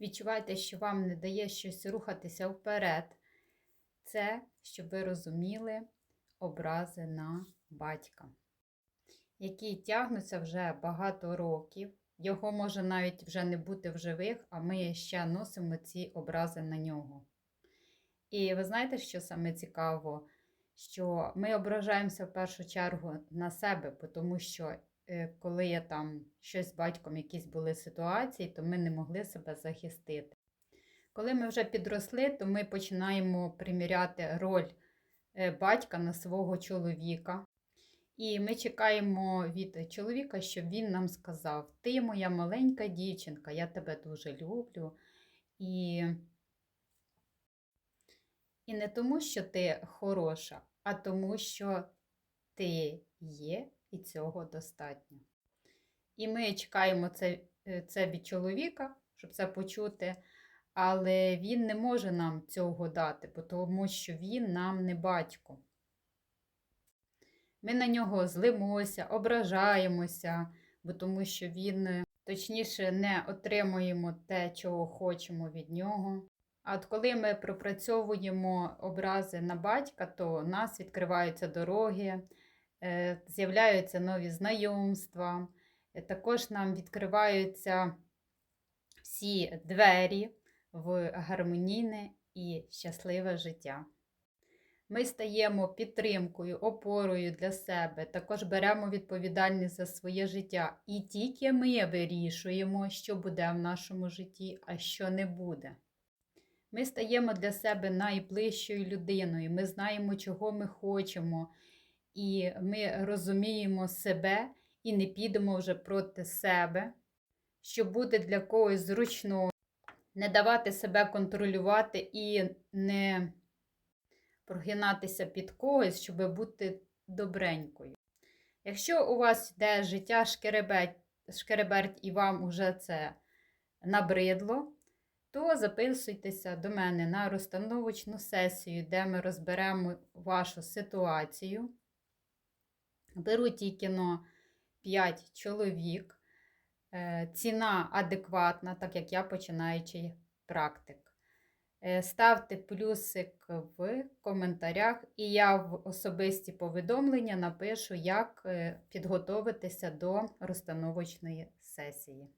відчуваєте, що вам не дає щось рухатися вперед, це щоб ви розуміли образи на батька, які тягнуться вже багато років. Його може навіть вже не бути в живих, а ми ще носимо ці образи на нього. І ви знаєте, що саме цікаво? Що ми ображаємося в першу чергу на себе, тому що коли я там щось з батьком, якісь були ситуації, то ми не могли себе захистити. Коли ми вже підросли, то ми починаємо приміряти роль е, батька на свого чоловіка. І ми чекаємо від чоловіка, щоб він нам сказав: Ти моя маленька дівчинка, я тебе дуже люблю. І, і не тому, що ти хороша, а тому, що ти є, і цього достатньо. І ми чекаємо це, е, це від чоловіка, щоб це почути. Але він не може нам цього дати, тому що він нам не батько. Ми на нього злимося, ображаємося, бо тому що він, е, точніше, не отримуємо те, чого хочемо від нього. А от коли ми пропрацьовуємо образи на батька, то у нас відкриваються дороги, з'являються нові знайомства, е, також нам відкриваються всі двері в гармонійне і щасливе життя. Ми стаємо підтримкою, опорою для себе, також беремо відповідальність за своє життя. І тільки ми вирішуємо, що буде в нашому житті, а що не буде. Ми стаємо для себе найближчою людиною, ми знаємо, чого ми хочемо, і ми розуміємо себе і не підемо вже проти себе, що буде для когось зручно не давати себе контролювати і не прогинатися під когось, щоб бути добренькою. Якщо у вас йде життя шкереберть, шкереберть і вам уже це набридло, то записуйтеся до мене на розстановочну сесію, де ми розберемо вашу ситуацію. Беру і кіно 5 чоловік. Е, Ціна адекватна, так як я починаючий практик. Е, Ставте плюсик в коментарях, і я в особисті повідомлення напишу, як підготовитися підготуватися до розстановочної сесії.